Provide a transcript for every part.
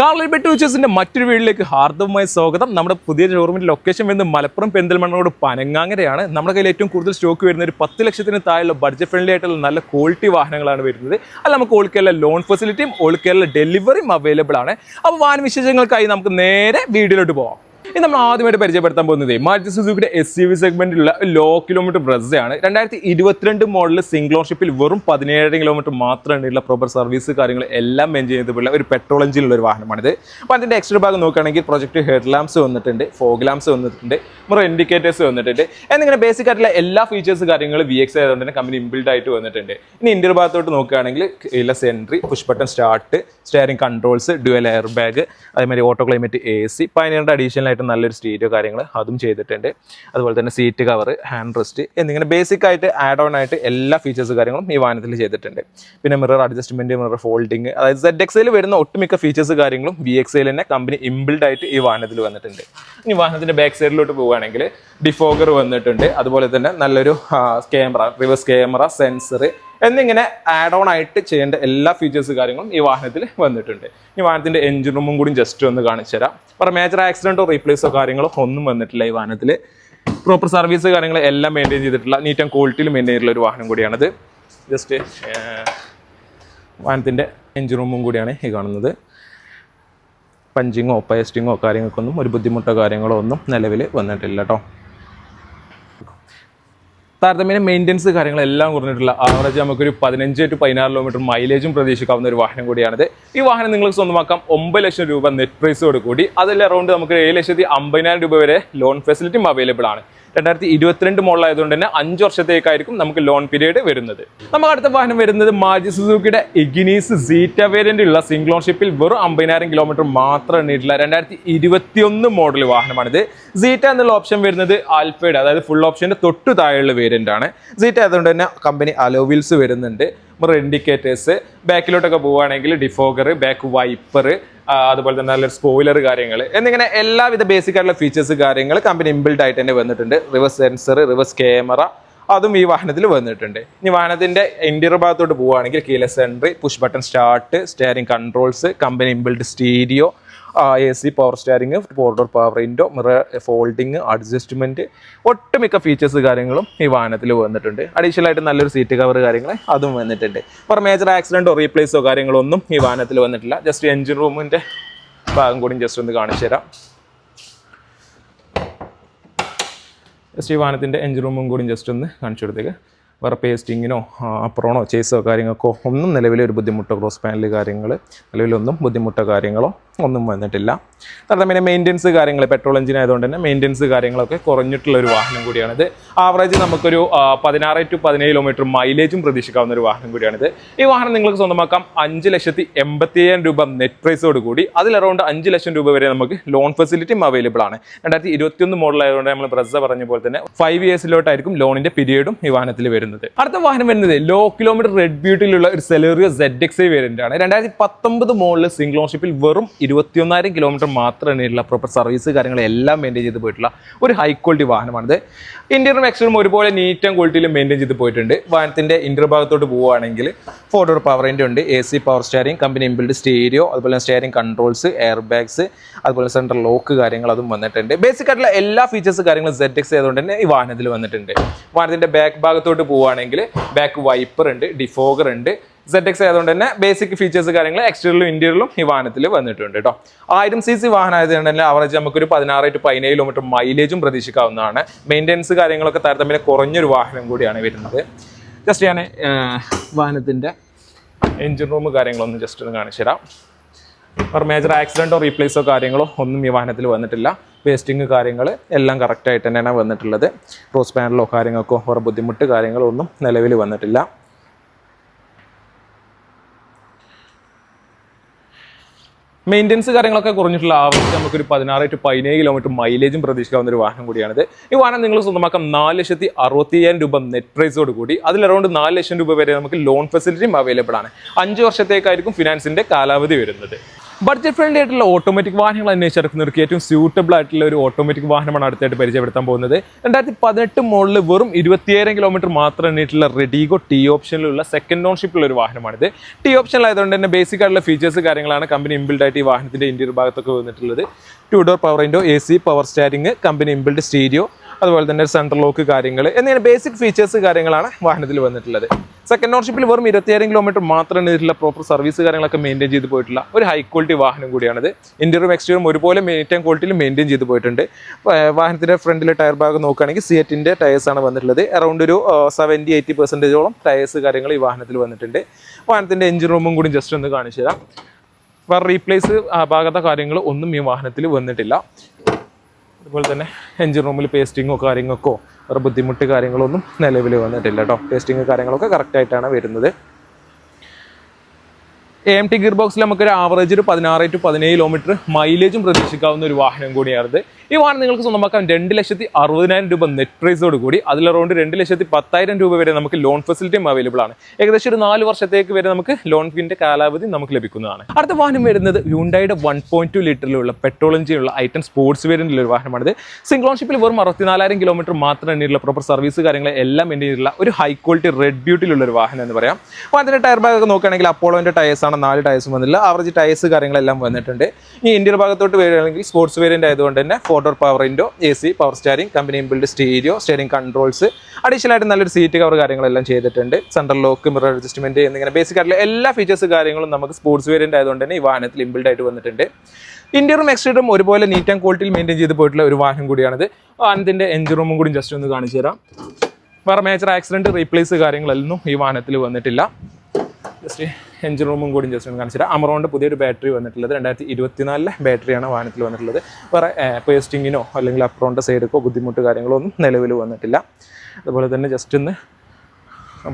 കാർലൈബെട്ട് വിച്ചേഴ്സിന്റെ മറ്റൊരു വീട്ടിലേക്ക് ഹാർദവമായ സ്വാഗതം. നമ്മുടെ പുതിയ ഷോറൂമിന്റെ ലൊക്കേഷൻ വരുന്നത് മലപ്പുറം പെരിന്തൽമണ്ണോട് പനങ്ങാങ്ങരയാണ്. നമ്മുടെ കയ്യിൽ ഏറ്റവും കൂടുതൽ സ്റ്റോക്ക് വരുന്ന ഒരു പത്ത് ലക്ഷത്തിന് താഴെയുള്ള ബഡ്ജറ്റ് ഫ്രണ്ട്ലി ആയിട്ടുള്ള നല്ല ക്വാളിറ്റി വാഹനങ്ങളാണ് വരുന്നത്. അല്ല നമുക്ക് ഓൾ കേരള ലോൺ ഫെസിലിറ്റിയും ഓൾ കേരള ഡെലിവറിയും അവൈലബിൾ ആണ്. അപ്പോൾ വാഹന വിശേഷങ്ങൾക്കായി നമുക്ക് നേരെ വീഡിയോയിലോട്ട് പോവാം. ഇത് നമ്മൾ ആദ്യമായിട്ട് പരിചയപ്പെടുത്താൻ പോകുന്നത് മാരുതി സുസുക്കിയുടെ എസ് സി വി സെഗ്മെന്റിലുള്ള ലോ കിലോമീറ്റർ ബ്രസയാണ് രണ്ടായിരത്തി ഇരുപത്തിരണ്ട് മോഡൽ സിംഗിൾ ഓൺഷിപ്പിൽ വെറും പതിനേഴ് കിലോമീറ്റർ മാത്രമാണ് പ്രോപ്പർ സർവീസ് കാര്യങ്ങൾ എല്ലാം മെയിൻ ചെയ്തിട്ടുള്ള ഒരു പെട്രോൾ എഞ്ചിനുള്ള ഒരു വാഹനമാണിത്. അപ്പോൾ അതിന്റെ എക്സ്ട്രാ ഭാഗം നോക്കുകയാണെങ്കിൽ പ്രൊജക്ട് ഹെഡ് ലാംപ്സ് വന്നിട്ടുണ്ട് ഫോഗ് ലാംപ്സ് വന്നിട്ടുണ്ട് മുറ ഇൻഡിക്കേറ്റേഴ്സ് വന്നിട്ടുണ്ട്. എന്നിങ്ങനെ ബേസിക് ആയിട്ടുള്ള എല്ലാ ഫീച്ചേഴ്സ് കാര്യങ്ങൾ വി എക്സ് ആയതുകൊണ്ട് തന്നെ കമ്പനി ഇൻബിൽഡ് ആയിട്ട് വന്നിട്ടുണ്ട്. ഇനി ഇന്റർ ഭാഗത്തോട്ട് നോക്കുകയാണെങ്കിൽ ഇല്ല entry push button start steering controls dual air bag അതേമാതിരി ഓട്ടോ ക്ലൈമറ്റ് എ സി പതിനേഴ് അഡീഷണൽ ആയിട്ട് നല്ലൊരു സ്റ്റീരിയോ കാര്യങ്ങൾ അതും ചെയ്തിട്ടുണ്ട്. അതുപോലെ തന്നെ സീറ്റ് കവർ ഹാൻഡ് റെസ്റ്റ് എന്നിങ്ങനെ ബേസിക് ആയിട്ട് ആഡ് ഓൺ ആയിട്ട് എല്ലാ ഫീച്ചേഴ്സ് കാര്യങ്ങളും ഈ വാഹനത്തിൽ ചെയ്തിട്ടുണ്ട്. പിന്നെ മിറർ അഡ്ജസ്റ്റ്മെന്റ് മിറർ ഫോൾഡിങ് അതായത് സെഡ് എക്സയിൽ വരുന്ന ഒട്ടുമിക്ക ഫീച്ചേഴ്സ് കാര്യങ്ങളും വി എക്സയിൽ തന്നെ കമ്പനി ഇംബിൾഡ് ആയിട്ട് ഈ വാഹനത്തിൽ വന്നിട്ടുണ്ട്. ഇനി വാഹനത്തിന്റെ ബാക്ക് സൈഡിലോട്ട് പോവുകയാണെങ്കിൽ ഡിഫോഗർ വന്നിട്ടുണ്ട്. അതുപോലെ തന്നെ നല്ലൊരു ക്യാമറ റിവേഴ്സ് ക്യാമറ സെൻസർ എന്നിങ്ങനെ ആഡ് ഓൺ ആയിട്ട് ചെയ്യേണ്ട എല്ലാ ഫീച്ചേഴ്സ് കാര്യങ്ങളും ഈ വാഹനത്തിൽ വന്നിട്ടുണ്ട്. ഈ വാഹനത്തിന്റെ എഞ്ചിൻ റൂമും കൂടി ജസ്റ്റ് ഒന്ന് കാണിച്ചു തരാം. അപ്പോൾ മേജർ ആക്സിഡന്റോ റീപ്ലേസോ കാര്യങ്ങളോ ഒന്നും വന്നിട്ടില്ല ഈ വാഹനത്തിൽ. പ്രോപ്പർ സർവീസ് കാര്യങ്ങൾ എല്ലാം മെയിന്റെയിൻ ചെയ്തിട്ടുള്ള നീറ്റ് ആൻഡ് ക്വാളിറ്റിയിൽ മെയിന്റെയിൻ ചെയ്തിട്ടുള്ള ഒരു വാഹനം കൂടിയാണിത്. ജസ്റ്റ് വാഹനത്തിന്റെ എഞ്ചിൻ റൂമും കൂടിയാണ് ഈ കാണുന്നത്. പഞ്ചിങ്ങോ പേസ്റ്റിങ്ങോ കാര്യങ്ങൾക്കൊന്നും ഒരു ബുദ്ധിമുട്ടോ കാര്യങ്ങളോ ഒന്നും നിലവിൽ വന്നിട്ടില്ല കേട്ടോ താരതമ്യേന മെയിന്റനൻസ് കാര്യങ്ങളെല്ലാം കുറഞ്ഞിട്ടുള്ള ആവറേജ് നമുക്കൊരു പതിനഞ്ച് ടു പതിനാറ് കിലോമീറ്റർ മൈലേജും പ്രതീക്ഷിക്കാവുന്ന ഒരു വാഹനം കൂടിയാണിത്. ഈ വാഹനം നിങ്ങൾക്ക് സ്വന്തമാക്കാം. ഒമ്പത് ലക്ഷം രൂപ നെറ്റ് പ്രൈസോട് കൂടി. അതിൽ അറൗണ്ട് നമുക്ക് ഏഴ് ലക്ഷത്തി അമ്പതിനായിരം രൂപ വരെ ലോൺ ഫെസിലിറ്റിയും അവൈലബിൾ ആണ്. രണ്ടായിരത്തി ഇരുപത്തിരണ്ട് മോഡലായതുകൊണ്ട് തന്നെ അഞ്ച് വർഷത്തേക്കായിരിക്കും നമുക്ക് ലോൺ പീരീഡ് വരുന്നത്. നമുക്ക് അടുത്ത വാഹനം വരുന്നത് മാജി സുസുക്കിയുടെ ഇഗ്നീസ് സീറ്റ വേരിയന്റ് ഉള്ള സിംഗിൾ ഓൺഷിപ്പിൽ വെറും അമ്പതിനായിരം കിലോമീറ്റർ മാത്രം എണ്ണിയിട്ടുള്ള രണ്ടായിരത്തി ഇരുപത്തിയൊന്ന് മോഡൽ വാഹനമാണിത്. സീറ്റ എന്നുള്ള ഓപ്ഷൻ വരുന്നത് ആൽഫയുടെ അതായത് ഫുൾ ഓപ്ഷന്റെ തൊട്ടു താഴെയുള്ള വേരിയന്റ് ആണ്. സീറ്റ ആയതുകൊണ്ട് തന്നെ കമ്പനി അലോവിൽസ് വരുന്നുണ്ട്. മിറർ ഇൻഡിക്കേറ്റേഴ്സ് ബാക്കിലോട്ടൊക്കെ പോവുകയാണെങ്കിൽ ഡിഫോഗർ ബാക്ക് വൈപ്പർ അതുപോലെ തന്നെ നല്ലൊരു സ്പോയിലർ കാര്യങ്ങൾ എന്നിങ്ങനെ എല്ലാവിധ ബേസിക് ആയിട്ടുള്ള ഫീച്ചേഴ്സ് കാര്യങ്ങൾ കമ്പനി ഇൻബിൽഡ് ആയിട്ട് തന്നെ വന്നിട്ടുണ്ട്. റിവേഴ്സ് സെൻസർ റിവേഴ്സ് ക്യാമറ അതും ഈ വാഹനത്തിൽ വന്നിട്ടുണ്ട്. ഇനി വാഹനത്തിന്റെ ഇന്റീരിയർ ഭാഗത്തോട്ട് പോവുകയാണെങ്കിൽ keyless entry push button start steering controls company inbuilt stereo A C power steering four power window mirror folding adjustment ഒട്ടുമിക്ക ഫീച്ചേഴ്സ് കാര്യങ്ങളും ഈ വാഹനത്തിൽ വന്നിട്ടുണ്ട്. അഡീഷണൽ ആയിട്ട് നല്ലൊരു സീറ്റ് കവർ കാര്യങ്ങൾ അതും വന്നിട്ടുണ്ട്. ഇപ്പോൾ മേജർ ആക്സിഡന്റോ റീപ്ലേസോ കാര്യങ്ങളോ ഒന്നും ഈ വാഹനത്തിൽ വന്നിട്ടില്ല. ജസ്റ്റ് എൻജിൻ റൂമിന്റെ ഭാഗം കൂടി ജസ്റ്റ് ഒന്ന് കാണിച്ചു തരാം. ജസ്റ്റ് ഈ വാഹനത്തിന്റെ എൻജിൻ റൂമും കൂടി ജസ്റ്റ് ഒന്ന് കാണിച്ചു കൊടുത്തേക്ക്. വേറെ പേസ്റ്റിങ്ങിനോ അപ്രോണോ ചേസോ കാര്യങ്ങൾക്കോ ഒന്നും നിലവിലെ ഒരു ബുദ്ധിമുട്ടോ ക്രോസ് പാനൽ കാര്യങ്ങൾ നിലവിലൊന്നും ബുദ്ധിമുട്ടോ കാര്യങ്ങളോ ഒന്നും വന്നിട്ടില്ല. താരതമ്യേന മെയിന്റെനൻസ് കാര്യങ്ങൾ പെട്രോൾ എഞ്ചിൻ ആയതുകൊണ്ട് തന്നെ മെയിന്റെനൻസ് കാര്യങ്ങളൊക്കെ കുറഞ്ഞിട്ടുള്ള ഒരു വാഹനം കൂടിയാണിത്. ആവറേജ് നമുക്കൊരു പതിനാറ് ടു പതിനേഴ് കിലോമീറ്റർ മൈലേജും പ്രതീക്ഷിക്കാവുന്ന ഒരു വാഹനം കൂടിയാണിത്. ഈ വാഹനം നിങ്ങൾക്ക് സ്വന്തമാക്കാം. അഞ്ച് ലക്ഷത്തി എൺപത്തി അയ്യായിരം രൂപ നെറ്റ് പ്രൈസോട് കൂടി. അതിൽ അറൗണ്ട് അഞ്ച് ലക്ഷം രൂപ വരെ നമുക്ക് ലോൺ ഫെസിലിറ്റിയും അവൈലബിൾ ആണ്. രണ്ടായിരത്തി ഇരുപത്തിയൊന്ന് മോഡൽ ആയതുകൊണ്ട് നമ്മൾ പ്രസ പറഞ്ഞ പോലെ തന്നെ ഫൈവ് ഇയേഴ്സിലോട്ടായിരിക്കും ലോണിന്റെ പീരീഡും ഈ വാഹനത്തിൽ വരുന്നത്. അടുത്ത വാഹനം വരുന്നത് ലോ കിലോമീറ്റർ റെഡ് ബ്യൂട്ടിയിലുള്ള ഒരു Celerio Z X I variant ആണ്. രണ്ടായിരത്തി പത്തൊമ്പത് മോഡൽ സിംഗിൾ ഓൺഷിപ്പിൽ വെറും ഇരുപത്തിയൊന്നായിരം കിലോമീറ്റർ മാത്രമേ ഉള്ള പ്രോപ്പർ സർവീസ് കാര്യങ്ങളെല്ലാം മെയിന്റെയിൻ ചെയ്ത് പോയിട്ടുള്ള ഒരു ഹൈ ക്വാളിറ്റി വാഹനമാണിത്. ഇന്റീരിയർ മാക്സിമം ഒരുപോലെ നീറ്റ് ആൻഡ് ക്വാളിറ്റിയിൽ മെയിന്റെയിൻ ചെയ്ത് പോയിട്ടുണ്ട്. വാഹനത്തിന്റെ ഇന്റർ ഭാഗത്തോട്ട് പോവുകയാണെങ്കിൽ ഫോർ ഡോർ പവർ ഉണ്ട്. A C power steering company inbuilt stereo അതുപോലെ സ്റ്റിയറിംഗ് കൺട്രോൾസ് എയർ ബാഗ്സ് അതുപോലെ സെൻട്രൽ ലോക്ക് കാര്യങ്ങൾ അതും വന്നിട്ടുണ്ട്. ബേസിക് ആയിട്ടുള്ള എല്ലാ ഫീച്ചേഴ്സ് കാര്യങ്ങളും സെറ്റ് എക്സ് ആയതുകൊണ്ട് തന്നെ ഈ വാഹനത്തിൽ വന്നിട്ടുണ്ട്. വാഹനത്തിന്റെ ബാക്ക് ഭാഗത്തോട്ട് പോവുകയാണെങ്കിൽ ബാക്ക് വൈപ്പർ ഉണ്ട് ഡിഫോഗർ ഉണ്ട്. സെറ്റ് എക്സ് ആയതുകൊണ്ട് തന്നെ ബേസിക് ഫീച്ചേഴ്സ് കാര്യങ്ങൾ എക്സ്റ്റീരിയറിലും ഇന്റീരിയറിലും ഈ വാഹനത്തിൽ വന്നിട്ടുണ്ട് കേട്ടോ ആയിരം സി സി വാഹനം ആയതുകൊണ്ട് തന്നെ അവറേജ് നമുക്കൊരു പതിനാറ് ടു പതിനേഴ് കിലോമീറ്റർ മൈലേജും പ്രതീക്ഷിക്കാവുന്നതാണ്. മെയിന്റെനൻസ് കാര്യങ്ങളൊക്കെ താരതമ്യം കുറഞ്ഞൊരു വാഹനം കൂടിയാണ് വരുന്നത്. ജസ്റ്റ് ഞാൻ വാഹനത്തിന്റെ എഞ്ചിൻ റൂം കാര്യങ്ങളൊന്നും ജസ്റ്റ് ഒന്ന് കാണിച്ചു തരാം മേജർ ആക്സിഡന്റോ റീപ്ലേസോ കാര്യങ്ങളോ ഒന്നും ഈ വാഹനത്തിൽ വന്നിട്ടില്ല. വേസ്റ്റിങ് കാര്യങ്ങൾ എല്ലാം കറക്റ്റായിട്ട് തന്നെയാണ് വന്നിട്ടുള്ളത്. റോസ് പാനലോ കാര്യങ്ങൾക്കോ വേറെ ബുദ്ധിമുട്ട് കാര്യങ്ങളോ ഒന്നും നിലവിൽ വന്നിട്ടില്ല. മെയിന്റെനൻസ് കാര്യങ്ങളൊക്കെ കുറഞ്ഞിട്ടുള്ള ആവശ്യം നമുക്കൊരു പതിനാറ് ടു പതിനേഴ് കിലോമീറ്റർ മൈലേജും പ്രതീക്ഷിക്കാവുന്ന ഒരു വാഹനം കൂടിയാണിത്. ഈ വാഹനം നിങ്ങൾ സ്വന്തമാക്കാം നാല് ലക്ഷത്തി അറുപത്തി അയ്യായിരം രൂപ നെറ്റ് പ്രൈസോട് കൂടി. അതിൽ അറൗണ്ട് നാല് ലക്ഷം രൂപ വരെ നമുക്ക് ലോൺ ഫെസിലിറ്റിയും അവൈലബിൾ ആണ്. അഞ്ച് വർഷത്തേക്കായിരിക്കും ഫിനാൻസിന്റെ കാലാവധി വരുന്നത്. ബഡ്ജറ്റ് ഫ്രണ്ട്ലി ആയിട്ടുള്ള ഓട്ടോമാറ്റിക് വാഹനങ്ങൾ അന്വേഷിച്ചെടുക്കുന്നവർക്ക് ഏറ്റവും സ്യൂട്ടബിൾ ആയിട്ടുള്ള ഒരു ഓട്ടോമാറ്റിക് വാഹനമാണ് അടുത്തായിട്ട് പരിചയപ്പെടുത്താൻ പോകുന്നത്. രണ്ടായിരത്തി പതിനെട്ട് മോഡലിൽ വെറും ഇരുപത്തിയേഴ് കിലോമീറ്റർ മാത്രം എണ്ണിയിട്ടുള്ള റെഡിഗോ ടി ഓപ്ഷനിലുള്ള സെക്കൻഡ് ഓൺഷിപ്പിലുള്ള ഒരു വാഹനമാണിത്. ടി ഓപ്ഷനിലായതുകൊണ്ട് തന്നെ ബേസിക് ആയിട്ടുള്ള ഫീച്ചേഴ്സ് കാര്യങ്ങളാണ് കമ്പനി ഇൻബിൽഡ് ആയിട്ട് ഈ വാഹനത്തിന്റെ ഇന്റീരിയർ ഭാഗത്തൊക്കെ വന്നിട്ടുള്ളത്. Two door power window A C power steering company inbuilt stereo അതുപോലെ തന്നെ സെൻട്രൽ ലോക്ക് കാര്യങ്ങൾ എന്നിങ്ങനെ ബേസിക് ഫീച്ചേഴ്സ് കാര്യങ്ങളാണ് വാഹനത്തിൽ വന്നിട്ടുള്ളത്. സെക്കൻഡ് ഓണർഷിപ്പിൽ വെറും ഇരുപത്തിയായിരം കിലോമീറ്റർ മാത്രമേ ഇതിലുള്ള പ്രോപ്പർ സർവീസ് കാര്യങ്ങളൊക്കെ മെയിന്റെയിൻ ചെയ്ത് പോയിട്ടുള്ള ഒരു ഹൈ ക്വാളിറ്റി വാഹനം കൂടിയാണിത്. ഇന്റീരിയറും എക്സ്റ്റീരിയറും ഒരുപോലെ മെയിന്റെയിൻ ക്വാളിറ്റിയിൽ മെയിന്റെയിൻ ചെയ്ത് പോയിട്ടുണ്ട്. വാഹനത്തിന്റെ ഫ്രണ്ടിലെ ടയർ ഭാഗം നോക്കുകയാണെങ്കിൽ സിയറ്റിന്റെ ടയേഴ്സ് ആണ് വന്നിട്ടുള്ളത്. അറൗണ്ട് ഒരു സെവന്റി എയ്റ്റി പെർസെന്റേജോളം ടയേഴ്സ് കാര്യങ്ങൾ ഈ വാഹനത്തിൽ വന്നിട്ടുണ്ട്. വാഹനത്തിന്റെ എഞ്ചിൻ റൂമും കൂടി ജസ്റ്റ് ഒന്ന് കാണിച്ചു തരാം വേറെ റീപ്ലേസ് ഭാഗത്തെ കാര്യങ്ങൾ ഒന്നും ഈ വാഹനത്തിൽ വന്നിട്ടില്ല. അതുപോലെ തന്നെ എഞ്ചിൻ റൂമിൽ പേസ്റ്റിങ്ങോ കാര്യങ്ങൾക്കോ വേറെ ബുദ്ധിമുട്ട് കാര്യങ്ങളൊന്നും നിലവിൽ വന്നിട്ടില്ല കേട്ടോ പേസ്റ്റിങ് കാര്യങ്ങളൊക്കെ കറക്റ്റായിട്ടാണ് വരുന്നത്. എ ടി ഗിയർ ബോക്സിൽ നമുക്ക് ഒരു ആവറേജ് ഒരു പതിനാറ് ടു പതിനേഴ് കിലോമീറ്റർ മൈലേജും പ്രതീക്ഷിക്കാവുന്ന ഒരു വാഹനം കൂടിയാണിത്. ഈ വാഹനം നിങ്ങൾക്ക് സ്വന്തമാക്കാൻ രണ്ട് ലക്ഷത്തി അറുപതിനായിരം രൂപ നെറ്റ് പ്രൈസോട് കൂടി. അതിൽ അറൗണ്ട് രണ്ട് ലക്ഷത്തി പത്തായിരം രൂപ വരെ നമുക്ക് ലോൺ ഫെസിലിറ്റിയും അവൈലബിൾ ആണ്. ഏകദേശം ഒരു നാല് വർഷത്തേക്ക് വരെ നമുക്ക് ലോണിന്റെ കാലാവധി നമുക്ക് ലഭിക്കുന്നതാണ്. അടുത്ത വാഹനം വരുന്നത് യുണ്ടായുടെ വൺ പോയിന്റ് ടു ലിറ്ററിലുള്ള പെട്രോൾ എഞ്ചിനുള്ള ഐറ്റം സ്പോർട്സ് വേരിയന്റിലുള്ള ഒരു വാഹനമാണിത്. സിംഗ്ലോൺഷിപ്പിൽ വെറും അറുപത്തിനാലായിരം കിലോമീറ്റർ മാത്രം എണ്ണിയുള്ള പ്രോപ്പർ സർവീസ് കാര്യങ്ങൾ എല്ലാം എണ്ണിയിട്ടുള്ള ഒരു ഹൈ ക്വാളിറ്റി റെഡ് ബ്യൂട്ടിലുള്ള ഒരു വാഹനം എന്ന് പറയാം. അതിന്റെ ടയർ ബാഗ് ഒക്കെ നോക്കുകയാണെങ്കിൽ അപ്പോളോന്റെ ടയേഴ്സ് ആണ് നാല് ടയേഴ്സും വന്നില്ല. ആവറേജ് ടയേഴ്സ് കാര്യങ്ങളെല്ലാം വന്നിട്ടുണ്ട്. ഈ ഇന്ത്യൻ ഭാഗത്തോട്ട് വരികയാണെങ്കിൽ സ്പോർട്സ് വേരിയന്റ് ആയതുകൊണ്ട് തന്നെ four door power window A C power steering company build stereo steering controls additional ആയിട്ട് നല്ലൊരു സീറ്റ് കവർ കാര്യങ്ങളെല്ലാം ചെയ്തിട്ടുണ്ട്. സെൻട്രൽ ലോക്ക് മിറർ അഡ്ജസ്റ്റ്മെന്റ് എന്നിങ്ങനെ ബേസിക് ആയിട്ടുള്ള എല്ലാ ഫീച്ചേഴ്സ് കാര്യങ്ങളും നമുക്ക് സ്പോർട്സ് വേരിയന്റ് ആയതുകൊണ്ട് തന്നെ ഈ വാഹനത്തിൽ ഇൻബിൽഡ് ആയിട്ട് വന്നിട്ടുണ്ട്. ഇന്ത്യറും എക്സ്റ്റീരിയറും ഒരുപോലെ നീറ്റ് ആൻഡ് ക്വാളിറ്റിയിൽ മെയിന്റെയിൻ ചെയ്ത് പോയിട്ടുള്ള ഒരു വാഹനം കൂടിയാണിത്. അതിന്റെ എഞ്ചിൻ റൂമും കൂടി ജസ്റ്റ് ഒന്ന് കാണിച്ചു തരാം. വേറെ മേജർ ആക്സിഡന്റ് റീപ്ലേസ് കാര്യങ്ങളൊന്നും ഈ വാഹനത്തിൽ വന്നിട്ടില്ല. ജസ്റ്റ് എഞ്ചിൻ റൂമും കൂടി ജസ്റ്റ് ഒന്ന് കാണിച്ചു തരാം അമറോണ്ട് പുതിയൊരു ബാറ്ററി വന്നിട്ടുള്ളത് രണ്ടായിരത്തി ഇരുപത്തിനാലിലെ ബാറ്ററിയാണ് വാഹനത്തിൽ വന്നിട്ടുള്ളത്. വേറെ പേസ്റ്റിങ്ങിനോ അല്ലെങ്കിൽ അപ്രോണിന്റെ സൈഡൊക്കെ ബുദ്ധിമുട്ട് കാര്യങ്ങളോ ഒന്നും നിലവിൽ വന്നിട്ടില്ല. അതുപോലെ തന്നെ ജസ്റ്റ് ഒന്ന്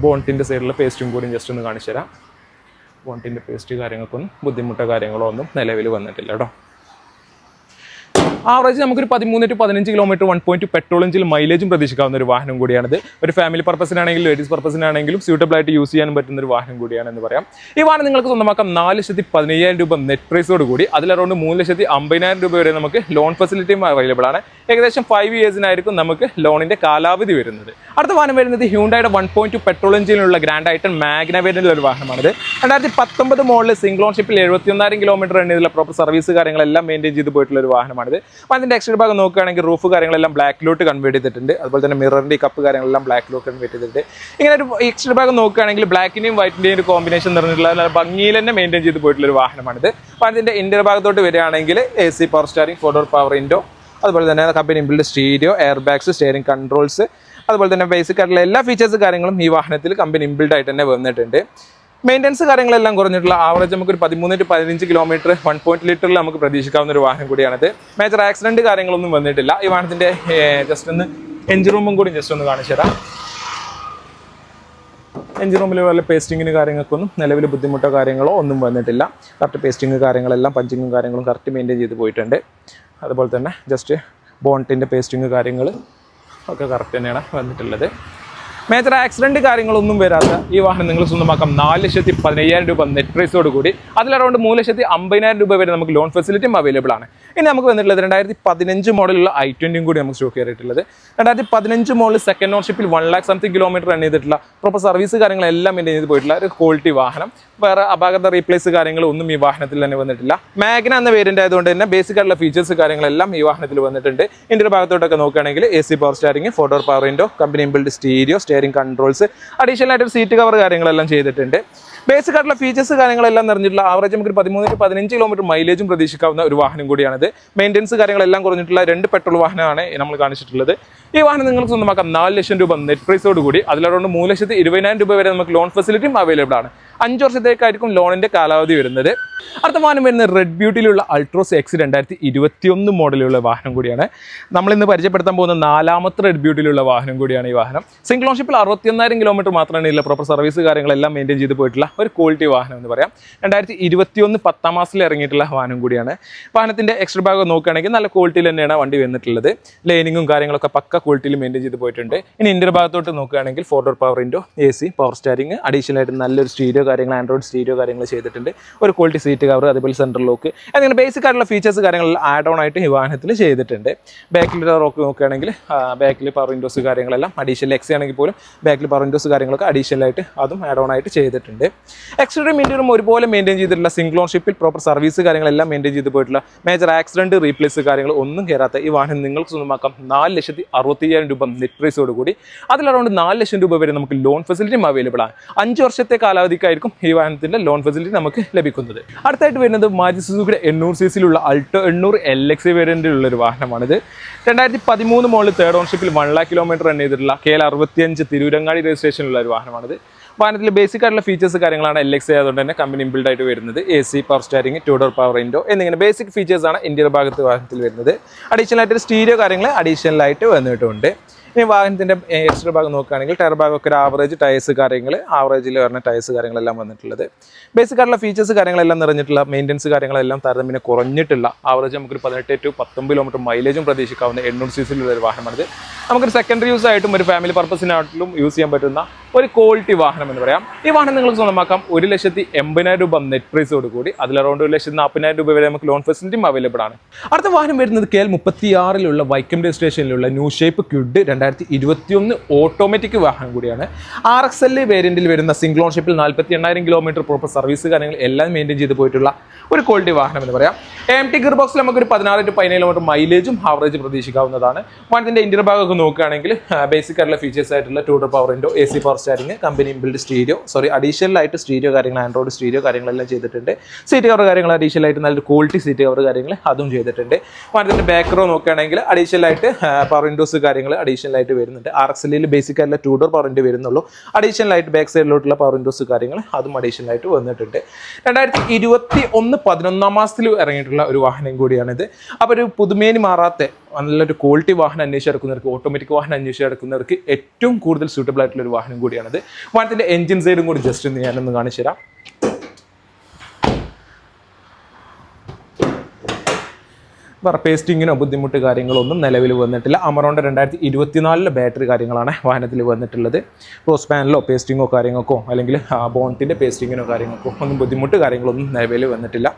ബോണ്ടിന്റെ സൈഡിലെ പേസ്റ്റും കൂടി ജസ്റ്റ് ഒന്ന് കാണിച്ചു തരാം ബോണ്ടിന്റെ പേസ്റ്റ് കാര്യങ്ങൾക്കൊന്നും ബുദ്ധിമുട്ടോ കാര്യങ്ങളോ ഒന്നും നിലവിൽ വന്നിട്ടില്ല കേട്ടോ ആവറേജ് നമുക്കൊരു പതിമൂന്ന് ടു പതിനഞ്ച് കിലോമീറ്റർ വൺ പോയിന്റ് പെട്രോൾ എഞ്ചിൽ മൈലേജും പ്രതീക്ഷിക്കാവുന്ന ഒരു വാഹനം കൂടിയാണിത്. ഒരു ഫാമിലി പർപ്പസിനാണെങ്കിലും ലേഡീസ് പർപ്പസിനാണെങ്കിലും സ്യൂട്ടബിൾ ആയിട്ട് യൂസ് ചെയ്യാൻ പറ്റുന്ന ഒരു വാഹനം കൂടിയാണ് എന്ന് പറയാം. ഈ വാഹനം നിങ്ങൾക്ക് സ്വന്തമാക്കാം നാല് ലക്ഷത്തി പതിനയ്യായിരം രൂപ നെറ്റ് പ്രൈസോട് കൂടി. അതിൽ അറൗണ്ട് മൂന്ന് ലക്ഷത്തി അമ്പതിനായിരം രൂപ വരെ നമുക്ക് ലോൺ ഫെസിലിറ്റിയും അവൈലബിൾ ആണ്. ഏകദേശം ഫൈവ് ഇയേഴ്സിനായിരിക്കും നമുക്ക് ലോണിന്റെ കാലാവധി വരുന്നത്. അടുത്ത വാഹനം വരുന്നത് ഹ്യൂണ്ടായുടെ വൺ പോയിന്റ് ടു പെട്രോൾ എഞ്ചിനുള്ള ഗ്രാൻഡ് ഐറ്റൺ മാഗ്നവേഡിന്റെ ഒരു വാഹനമാണിത്. രണ്ടായിരത്തി പത്തൊമ്പത് മോഡൽ സിംഗിൾ ഓൺഷിപ്പിൽ എഴുപത്തിയൊന്നായിരം കിലോമീറ്റർ എണ്ണിയതിലുള്ള പ്രോപ്പർ സർവീസ് കാര്യങ്ങളെല്ലാം മെയിന്റെയിൻ ചെയ്ത് പോയിട്ടുള്ള ഒരു വാഹനമാണിത്. അപ്പോൾ അതിന്റെ എക്സ്റ്റർ ഭാഗം നോക്കുകയാണെങ്കിൽ റൂഫ് കാര്യങ്ങളെല്ലാം ബ്ലാക്കിലോട്ട് കൺവേർട്ട് ചെയ്തിട്ടുണ്ട്. അതുപോലെ തന്നെ മിററിന്റെ കപ്പ് കാര്യങ്ങളെല്ലാം ബ്ലാക്കിലോട്ട് കൺവേർട്ട് ചെയ്തിട്ടുണ്ട്. ഇങ്ങനെ ഒരു എക്സ്റ്റർ ഭാഗം നോക്കുകയാണെങ്കിൽ ബ്ലാക്കിന്റെയും വൈറ്റിന്റെയും ഒരു കോമ്പിനേഷൻ നിറഞ്ഞിട്ടുള്ള ഭംഗിയിൽ തന്നെ മെയിന്റെയിൻ ചെയ്ത് പോയിട്ടുള്ള ഒരു വാഹനമാണിത്. അപ്പോൾ അതിന്റെ ഇന്റർ ഭാഗത്തോട്ട് വരികയാണെങ്കിൽ A C power steering four door power window അതുപോലെ തന്നെ company inbuilt stereo air bags steering controls അതുപോലെ തന്നെ ബേസിക് ആയിട്ടുള്ള എല്ലാ ഫീച്ചേഴ്സ് കാര്യങ്ങളും ഈ വാഹനത്തിൽ കമ്പനി ഇൻബിൽഡ് ആയിട്ട് തന്നെ വന്നിട്ടുണ്ട്. മെയിന്റനൻസ് കാര്യങ്ങളെല്ലാം കുറഞ്ഞിട്ടുള്ള ആവറേജ് നമുക്ക് ഒരു പതിമൂന്ന് ടു പതിനഞ്ച് കിലോമീറ്റർ വൺ പോയിന്റ് ലിറ്ററിൽ നമുക്ക് പ്രതീക്ഷിക്കാവുന്ന ഒരു വാഹനം കൂടിയാണിത്. മേജർ ആക്സിഡന്റ് കാര്യങ്ങളൊന്നും വന്നിട്ടില്ല. ഈ വാഹനത്തിന്റെ ജസ്റ്റ് ഒന്ന് എഞ്ചിൻ റൂമും കൂടി ജസ്റ്റ് ഒന്ന് കാണിച്ചു തരാം. എഞ്ചിൻ റൂമിൽ വല്ല പേസ്റ്റിങ്ങിന് കാര്യങ്ങൾക്കൊന്നും നിലവിൽ ബുദ്ധിമുട്ടോ കാര്യങ്ങളോ ഒന്നും വന്നിട്ടില്ല. കറക്റ്റ് പേസ്റ്റിങ് കാര്യങ്ങളെല്ലാം പഞ്ചിങ്ങും കാര്യങ്ങളും കറക്റ്റ് മെയിന്റെയിൻ ചെയ്ത് പോയിട്ടുണ്ട്. അതുപോലെ തന്നെ ജസ്റ്റ് ബോണ്ടിന്റെ പേസ്റ്റിങ് കാര്യങ്ങൾ ഒക്കെ കറക്റ്റ് തന്നെയാണ് വന്നിട്ടുള്ളത്. മേജർ ആക്സിഡന്റ് കാര്യങ്ങളൊന്നും വരാത്ത ഈ വാഹനം നിങ്ങൾ സ്വന്തമാക്കാം. നാല് ലക്ഷത്തി പതിനയ്യായിരം രൂപ നെറ്റ് പ്രൈസോട് കൂടി. അതിൽ അറൗണ്ട് മൂന്ന് ലക്ഷത്തി അമ്പതിനായിരം രൂപ വരെ നമുക്ക് ലോൺ ഫെസിലിറ്റിയും അവൈലബിൾ ആണ്. ഇനി നമുക്ക് വന്നിട്ടുള്ളത് രണ്ടായിരത്തി പതിനഞ്ച് മോഡലുള്ള ഐ ട്വന്റിയും കൂടി നമുക്ക് സ്റ്റോക്ക് ചെയ്തിട്ടുള്ളത് രണ്ടായിരത്തി പതിനഞ്ച് model second ഓൺഷിപ്പിൽ one lakh something kilometre run ചെയ്തിട്ടുള്ള പ്രോപ്പർ സർവീസ് കാര്യങ്ങളെല്ലാം മെയിന്റെയിൻ ചെയ്ത് പോയിട്ടുള്ള ഒരു ക്വാളിറ്റി വാഹനം. വേറെ അപാകത റീപ്ലേസ് കാര്യങ്ങളൊന്നും ഈ വാഹനത്തിൽ തന്നെ വന്നിട്ടില്ല. മാഗ്ന എന്ന പേരിന്റെ ആയതുകൊണ്ട് തന്നെ ബേസിക് ആയിട്ടുള്ള ഫീച്ചേഴ്സ് കാര്യങ്ങളെല്ലാം ഈ വാഹനത്തിൽ വന്നിട്ടുണ്ട്. ഇതിന്റെ ഭാഗത്തോട്ടൊക്കെ നോക്കുകയാണെങ്കിൽ A C power steering four door power window company build stereo steering controls additional ആയിട്ട് സീറ്റ് കവർ കാര്യങ്ങളെല്ലാം ചെയ്തിട്ടുണ്ട്. ബേസിക് ആയിട്ടുള്ള ഫീച്ചേഴ്സ് കാര്യങ്ങളെല്ലാം നിറഞ്ഞിട്ടുള്ള ആവറേജ് നമുക്ക് പതിമൂന്ന് പതിനഞ്ച് കിലോമീറ്റർ മൈലേജും പ്രതീക്ഷിക്കാവുന്ന ഒരു വാഹനം കൂടിയാണിത്. മെയിന്റെനൻസ് കാര്യങ്ങളെല്ലാം കുറഞ്ഞിട്ടുള്ള രണ്ട് പെട്രോൾ വാഹനമാണ് നമ്മൾ കാണിച്ചിട്ടുള്ളത്. ഈ വാഹനം നിങ്ങൾക്ക് സ്വന്തമാക്കാം. നാല് ലക്ഷം രൂപ നെറ്റ് പ്രൈസോട് കൂടി. അതിലറൗണ്ട് മൂന്ന് ലക്ഷത്തി ഇരുപതിനായിരം രൂപ വരെ നമുക്ക് ലോൺ ഫെസിലിറ്റിയും അവൈലബിൾ ആണ്. അഞ്ച് വർഷത്തേക്കായിരിക്കും ലോണിന്റെ കാലാവധി വരുന്നത്. അടുത്ത വാഹനം വരുന്നത് റെഡ് ബ്യൂട്ടിയിലുള്ള അൾട്രോസ് എക്സ് രണ്ടായിരത്തി ഇരുപത്തിയൊന്ന് മോഡലുള്ള വാഹനം കൂടിയാണ്. നമ്മൾ ഇന്ന് പരിചയപ്പെടുത്താൻ പോകുന്ന നാലാമത്തെ റെഡ് ബ്യൂട്ടിയിലുള്ള വാഹനം കൂടിയാണ് ഈ വാഹനം. സിംഗിൾ ഓൺഷിപ്പിൽ അറുപത്തിയൊന്നായിരം കിലോമീറ്റർ മാത്രമാണ് ഇതിലെ പ്രോപ്പർ സർവീസ് കാര്യങ്ങളെല്ലാം മെയിന്റെയിൻ ചെയ്ത് പോയിട്ടുള്ള ഒരു ക്വാളിറ്റി വാഹനം എന്ന് പറയാം. രണ്ടായിരത്തി ഇരുപത്തിയൊന്ന് പത്താം മാസത്തിൽ ഇറങ്ങിയിട്ടുള്ള വാഹനം കൂടിയാണ്. വാഹനത്തിന്റെ എക്സ്ട്രാ ഭാഗം നോക്കുകയാണെങ്കിൽ നല്ല ക്വാളിറ്റിയിൽ തന്നെയാണ് വണ്ടി വന്നിട്ടുള്ളത്. ലൈനിങ്ങും കാര്യങ്ങളൊക്കെ പക്ക ക്വാളിറ്റിയിൽ മെയിന്റെയിൻ ചെയ്ത് പോയിട്ടുണ്ട്. ഇനി ഇന്റർ ഭാഗത്തോട്ട് നോക്കുകയാണെങ്കിൽ four door power window A C power steering additional ആയിട്ട് നല്ലൊരു സ്റ്റീരിയോ കാര്യങ്ങൾ ആൻഡ്രോയിഡ് സ്റ്റീരിയോ കാര്യങ്ങൾ ചെയ്തിട്ടുണ്ട്. ഒരു ക്വാളിറ്റി സീറ്റ് കവർ അതുപോലെ സെൻട്രൽ ലോക്ക് അങ്ങനെ ബേസിക് ആയിട്ടുള്ള ഫീച്ചേഴ്സ് കാര്യങ്ങൾ ആഡ് ഓൺ ആയിട്ട് ഈ വാഹനത്തിൽ ചെയ്തിട്ടുണ്ട്. ബാക്കിൽ റോക്ക് നോക്കുകയാണെങ്കിൽ ബാക്കിൽ പവർ വിൻഡോസ് കാര്യങ്ങളെല്ലാം അഡീഷണൽ എക്സ് ആണെങ്കിൽ പോലും ബാക്കിൽ പവർ വിൻഡോസ് കാര്യങ്ങളൊക്കെ അഡീഷണൽ ആയിട്ട് അതും ആഡ് ഓൺ ആയിട്ട് ചെയ്തിട്ടുണ്ട്. എക്സ്റ്റീരിയറും ഇന്റീരിയറും ഒരുപോലെ മെയിന്റെയിൻ ചെയ്തിട്ടുള്ള സിംഗ്ലോൺ ഷിപ്പിൽ പ്രോപ്പർ സർവീസ് കാര്യങ്ങളെല്ലാം മെയിന്റെയിൻ ചെയ്ത് പോയിട്ടുള്ള മേജർ ആക്സിഡന്റ് റീപ്ലേസ് കാര്യങ്ങൾ ഒന്നും കയറാത്ത ഈ വാഹനം നിങ്ങൾക്ക് സ്വന്തമാക്കാം. നാല് ലക്ഷത്തി അറുപത്തയ്യായിരം രൂപ നെറ്റ് പ്രൈസോട് കൂടി. അതിൽ അറൗണ്ട് നാല് ലക്ഷം രൂപ വരെ നമുക്ക് ലോൺ ഫെസിലിറ്റിയും അവൈലബിൾ ആണ്. അഞ്ച് വർഷത്തെ കാലാവധിക്കായിരിക്കും ഈ വാഹനത്തിന്റെ ലോൺ ഫെസിലിറ്റി നമുക്ക് ലഭിക്കുന്നത്. അടുത്തായിട്ട് വരുന്നത് മാരുതി സുസുക്കിയുടെ എണ്ണൂറ് സി സിയിലുള്ള അൾട്ടോ എണ്ണൂറ് എൽ എക്സ് വേരിയന്റിലുള്ള ഒരു വാഹനമാണിത്. രണ്ടായിരത്തി പതിമൂന്ന് മോളിൽ തേർഡ് ഓൺഷിപ്പിൽ വൺ ലാക്ക് കിലോമീറ്റർ റൺ ചെയ്തിട്ടുള്ള കെ എൽ അറുപത്തിയഞ്ച് തിരൂരങ്ങാടി രജിസ്ട്രേഷനിലുള്ള ഒരു വാഹനമാണിത്. വാഹനത്തിൽ ബേസിക് ആയിട്ടുള്ള ഫീച്ചേഴ്സ് കാര്യങ്ങളാണ് എൽ എക്സ് ആയതുകൊണ്ട് തന്നെ കമ്പനി ബിൽഡ് ആയിട്ട് വരുന്നത്. A C power steering two door power window എന്നിങ്ങനെ ബേസിക് ഫീച്ചേഴ്സ് ആണ് ഇന്ത്യയുടെ ഭാഗത്ത് വാഹനത്തിൽ വരുന്നത്. അഡീഷണൽ ആയിട്ട് സ്റ്റീരിയോ കാര്യങ്ങൾ അഡീഷണൽ ആയിട്ട് വന്നിട്ടുണ്ട്. ഇനി വാഹനത്തിന്റെ എക്സ്ട്രാ ഭാഗം നോക്കുകയാണെങ്കിൽ ടയർ ഭാഗമൊക്കെ ഒരു ആവറേജ് ടയേഴ്സ് കാര്യങ്ങൾ ആവറേജിൽ വരുന്ന ടയേഴ്സ് കാര്യങ്ങളെല്ലാം വന്നിട്ടുള്ളത്. ബേസിക് ആയിട്ടുള്ള ഫീച്ചേഴ്സ് കാര്യങ്ങളെല്ലാം നിറഞ്ഞിട്ടുള്ള മെയിന്റനൻസ് കാര്യങ്ങളെല്ലാം താരതമ്യം കുറഞ്ഞിട്ടുള്ള ആവറേജ് നമുക്കൊരു പതിനെട്ട് ടു പത്തൊമ്പത് കിലോമീറ്റർ മൈലേജും പ്രതീക്ഷിക്കാവുന്ന എണ്ണൂറ് സി സിയിലുള്ള ഒരു വാഹനമാണിത്. നമുക്കൊരു സെക്കൻഡറി യൂസ് ആയിട്ടും ഒരു ഫാമിലി പർപ്പസിനായിട്ടും യൂസ് ചെയ്യാൻ പറ്റുന്ന ഒരു ക്വാളിറ്റി വാഹനം എന്ന് പറയാം. ഈ വാഹനം നിങ്ങൾക്ക് സ്വന്തമാക്കാം. ഒരു ലക്ഷത്തി എൺപതിനായിരം രൂപ നെറ്റ് പ്രൈസോട് കൂടി. അതിൽ അറൗണ്ട് ഒരു ലക്ഷത്തി നാൽപ്പതിനായിരം രൂപ വരെ നമുക്ക് ലോൺ ഫെസിലിറ്റിയും അവൈലബിൾ ആണ്. അടുത്ത വാഹനം വരുന്നത് കെ എൽ മുപ്പത്തി ആറിലുള്ള വൈക്കം രജിസ്ട്രേഷനിലുള്ള ന്യൂ ഷേപ്പ് ക്യുഡ് രണ്ടായിരത്തി ഇരുപത്തിയൊന്ന് ഓട്ടോമാറ്റിക് വാഹനം കൂടിയാണ്. ആർ എക്സ് എൽ വേരിയന്റിൽ വരുന്ന സിംഗിൾ ഓൺഷിപ്പിൽ നാൽപ്പത്തി എണ്ണായിരം കിലോമീറ്റർ പ്രോപ്പർ സർവീസ് കാര്യങ്ങൾ എല്ലാം മെയിന്റെയിൻ ചെയ്ത് പോയിട്ടുള്ള ഒരു ക്വാളിറ്റി വാഹനം എന്ന് പറയാം. എം ടി ഗിയർ ബോക്സിൽ നമുക്കൊരു പതിനാറ് ടു പതിനേഴ് കിലോമീറ്റർ മൈലേജും ആവറേജ് പ്രതീക്ഷിക്കാവുന്നതാണ്. വാഹനത്തിന്റെ ഇന്റർ ഭാഗമൊക്കെ നോക്കുകയാണെങ്കിൽ ബേസിക് ആയിട്ടുള്ള ഫീച്ചേഴ്സ് ആയിട്ടുള്ള two door power window A C power steering company build stereo sorry additional ആയിട്ട് സ്റ്റീരിയോ കാര്യങ്ങൾ ആൻഡ്രോയിഡ് സ്റ്റീരിയോ കാര്യങ്ങളെല്ലാം ചെയ്തിട്ടുണ്ട്. സീറ്റ് കവർ കാര്യങ്ങൾ അഡീഷണൽ ആയിട്ട് നല്ലൊരു ക്വാളിറ്റി സീറ്റ് കവർ കാര്യങ്ങൾ അതും ചെയ്തിട്ടുണ്ട്. വാഹനത്തിന്റെ ബാക്ക് റോ നോക്കുകയാണെങ്കിൽ അഡീഷണൽ ആയിട്ട് പവർ വിൻഡോസ് കാര്യങ്ങൾ അഡീഷണൽ ആയിട്ട് വരുന്നുണ്ട്. ആർ എക്സ് എല്ലിൽ ബേസിക് ആയിട്ടുള്ള ടൂ ഡോർ പവർ വിൻഡോ വരുന്നുള്ളൂ. അഡീഷണൽ ആയിട്ട് ബാക്ക് സൈഡിലോട്ടുള്ള പവർ വിൻഡോസ് കാര്യങ്ങൾ അതും അഡീഷണൽ ആയിട്ട് വന്നിട്ടുണ്ട്. രണ്ടായിരത്തി ഇരുപത്തി ഒന്ന് പതിനൊന്നാം മാസത്തിൽ ഇറങ്ങിയിട്ടുള്ള ഒരു വാഹനം കൂടിയാണിത്. അപ്പോൾ ഒരു പുതുമേനി മാറാത്ത നല്ലൊരു ക്വാളിറ്റി വാഹനം അന്വേഷിച്ച് എടുക്കുന്നവർക്ക് ഓട്ടോമാറ്റിക് വാഹനം അന്വേഷിച്ച് എടുക്കുന്നവർക്ക് ഏറ്റവും കൂടുതൽ സൂട്ടബിൾ ആയിട്ടുള്ള ഒരു വാഹനം കൂടിയാണത്. വാഹനത്തിന്റെ എഞ്ചിൻ സൈഡും കൂടി ജസ്റ്റ് ഒന്ന് ഞാനൊന്ന് കാണിച്ചു തരാം. പേസ്റ്റിങ്ങിനോ ബുദ്ധിമുട്ട് കാര്യങ്ങളൊന്നും നിലവിൽ വന്നിട്ടില്ല. അമറോണ്ട് രണ്ടായിരത്തി ഇരുപത്തിനാലിലെ ബാറ്ററി കാര്യങ്ങളാണ് വാഹനത്തിൽ വന്നിട്ടുള്ളത്. റോസ് പാനലോ പേസ്റ്റിങ്ങോ കാര്യങ്ങൾക്കോ അല്ലെങ്കിൽ ബോണ്ടിന്റെ പേസ്റ്റിങ്ങിനോ കാര്യങ്ങൾക്കോ ഒന്നും ബുദ്ധിമുട്ട് കാര്യങ്ങളൊന്നും നിലവിൽ വന്നിട്ടില്ല.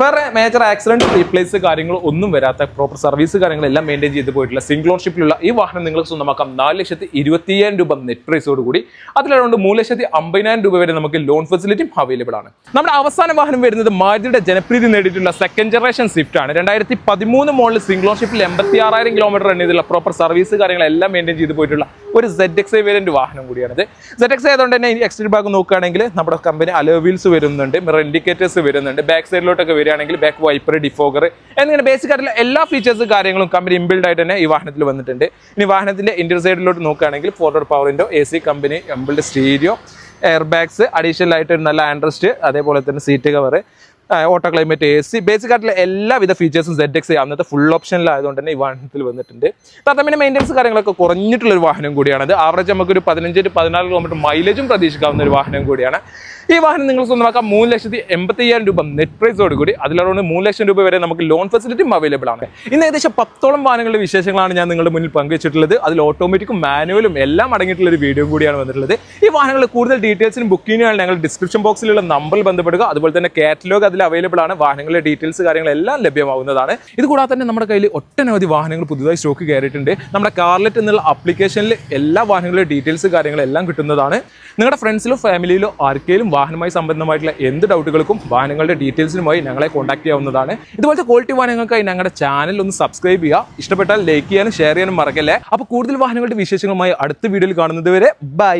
വേറെ മേജർ ആക്സിഡന്റ് റീപ്ലേസ് കാര്യങ്ങൾ ഒന്നും വരാത്ത പ്രോപ്പർ സർവീസ് കാര്യങ്ങളെല്ലാം മെയിന്റെയിൻ ചെയ്ത് പോയിട്ടുള്ള സിംഗിൾ ഓൺഷിപ്പിലുള്ള ഈ വാഹനം നിങ്ങൾക്ക് സ്വന്തമാക്കാം. നാല് ലക്ഷത്തി ഇരുപത്തിയ്യായിരം രൂപ നെറ്റ് പ്രൈസോട് കൂടി. അതിലതുകൊണ്ട് മൂന്ന് ലക്ഷത്തി അമ്പതിനായിരം രൂപ വരെ നമുക്ക് ലോൺ ഫെസിലിറ്റിയും അവൈലബിൾ ആണ്. നമ്മുടെ അവസാന വാഹനം വരുന്നത് മാരുതിയുടെ ജനപ്രീതി നേടിയിട്ടുള്ള സെക്കൻഡ് ജനറേഷൻ സ്വിഫ്റ്റ് ആണ്. രണ്ടായിരത്തി പതിമൂന്ന് മോളിൽ സിംഗിൾ ഓൺഷിപ്പിൽ എൺപത്തി ആറായിരം കിലോമീറ്റർ റൺ ചെയ്തുള്ള പ്രോപ്പർ സർവീസ് കാര്യങ്ങളെല്ലാം മെയിന്റെയിൻ ചെയ്ത് പോയിട്ടുള്ള ഒരു സെഡ് എക്സ് ഐ വേരിയന്റ് വാഹനം കൂടിയാണിത്. സെഡ് എക്സ് ആയതുകൊണ്ട് തന്നെ എക്സ്റ്റീരിയർ ഭാഗം നോക്കുകയാണെങ്കിൽ നമ്മുടെ കമ്പനി അലോ വീൽസ് വരുന്നുണ്ട് മിറർ ഇൻഡിക്കേറ്റേഴ്സ് വരുന്നുണ്ട് ബാക്ക് സൈഡിലോട്ടൊക്കെ വരികയാണെങ്കിൽ ബാക്ക് വൈപ്പർ ഡിഫോഗർ എന്നിങ്ങനെ ബേസിക് ആയിട്ടുള്ള എല്ലാ ഫീച്ചേഴ്സ് കാര്യങ്ങളും കമ്പനി ഇൻബിൽഡ് ആയിട്ട് തന്നെ ഈ വാഹനത്തിൽ വന്നിട്ടുണ്ട്. ഇനി വാഹനത്തിന്റെ ഇന്റർ സൈഡിലോട്ട് നോക്കുകയാണെങ്കിൽ forward power window A C company inbuilt stereo air bags additional ആയിട്ട് നല്ല ആൻഡ്രസ്റ്റ് അതേപോലെ തന്നെ seat cover auto climate A C basic ആയിട്ടുള്ള എല്ലാവിധ ഫീച്ചേഴ്സും സെഡ് എക്സ് അന്നത്തെ ഫുൾ ഓപ്ഷനിലായതുകൊണ്ട് തന്നെ ഈ വാഹനത്തിൽ വന്നിട്ടുണ്ട്. താരതമ്യ മെയിന്റെനൻസ് കാര്യങ്ങളൊക്കെ കുറഞ്ഞിട്ടുള്ള ഒരു വാഹനം കൂടിയാണത് ആവറേജ് നമുക്ക് ഒരു പതിനഞ്ച് ടു പതിനാല് കിലോമീറ്റർ മൈലേജും പ്രതീക്ഷിക്കാവുന്ന ഒരു വാഹനം കൂടിയാണ്. ഈ വാഹനം നിങ്ങൾ സ്വന്തമാക്കാം മൂന്ന് ലക്ഷത്തി എൺപത്തി അയ്യായിരം രൂപ നെറ്റ് പ്രൈസോട് കൂടി. അതിലറൗണ്ട് മൂന്ന് ലക്ഷം രൂപ വരെ നമുക്ക് ലോൺ ഫെസിലിറ്റിയും അവൈലബിൾ ആണ്. ഇന്ന് ഏകദേശം പത്തോളം വാഹനങ്ങളുടെ വിശേഷങ്ങളാണ് ഞാൻ നിങ്ങളുടെ മുന്നിൽ പങ്കുവച്ചിട്ടുള്ളത്. അതിൽ ഓട്ടോമാറ്റിക്കും മാനുവലും എല്ലാം അടങ്ങിയിട്ടുള്ള ഒരു വീഡിയോ കൂടിയാണ് വന്നിട്ടുള്ളത്. ഈ വാഹനങ്ങളുടെ കൂടുതൽ ഡീറ്റെയിൽസിനും ബുക്കിങ്ങിനാണ് ഞങ്ങൾ ഡിസ്ക്രിപ്ഷൻ ബോക്സിലുള്ള നമ്പറിൽ ബന്ധപ്പെടുക. അതുപോലെ തന്നെ കാറ്റലോഗ് അതിൽ അവൈലബിൾ ആണ്. വാഹനങ്ങളുടെ ഡീറ്റെയിൽസ് കാര്യങ്ങളെല്ലാം ലഭ്യമാവുന്നതാണ്. ഇത് കൂടാതെ തന്നെ നമ്മുടെ കയ്യിൽ ഒട്ടനവധി വാഹനങ്ങൾ പുതുതായി സ്റ്റോക്ക് കയറിയിട്ടുണ്ട്. നമ്മുടെ കാർലെറ്റ് എന്നുള്ള ആപ്ലിക്കേഷനിൽ എല്ലാ വാഹനങ്ങളുടെ ഡീറ്റെയിൽസ് കാര്യങ്ങളെല്ലാം കിട്ടുന്നതാണ്. നിങ്ങളുടെ ഫ്രണ്ട്സിലോ ഫാമിലിയിലോ ആർക്കെങ്കിലും വാഹനമായി സംബന്ധമായിട്ടുള്ള എന്ത് ഡൗട്ടുകൾക്കും വാഹനങ്ങളുടെ ഡീറ്റെയിൽസിനുമായി ഞങ്ങളെ കോൺടാക്ട് ചെയ്യാവുന്നതാണ്. ഇതുപോലത്തെ ക്വാളിറ്റി വാഹനങ്ങൾക്കായി ഞങ്ങളുടെ ചാനൽ ഒന്ന് സബ്സ്ക്രൈബ് ചെയ്യുക. ഇഷ്ടപ്പെട്ടാൽ ലൈക്ക് ചെയ്യാനും ഷെയർ ചെയ്യാനും മറക്കല്ലേ. അപ്പോൾ കൂടുതൽ വാഹനങ്ങളുടെ വിശേഷങ്ങളുമായി അടുത്ത വീഡിയോയിൽ കാണുന്നത് വരെ ബൈ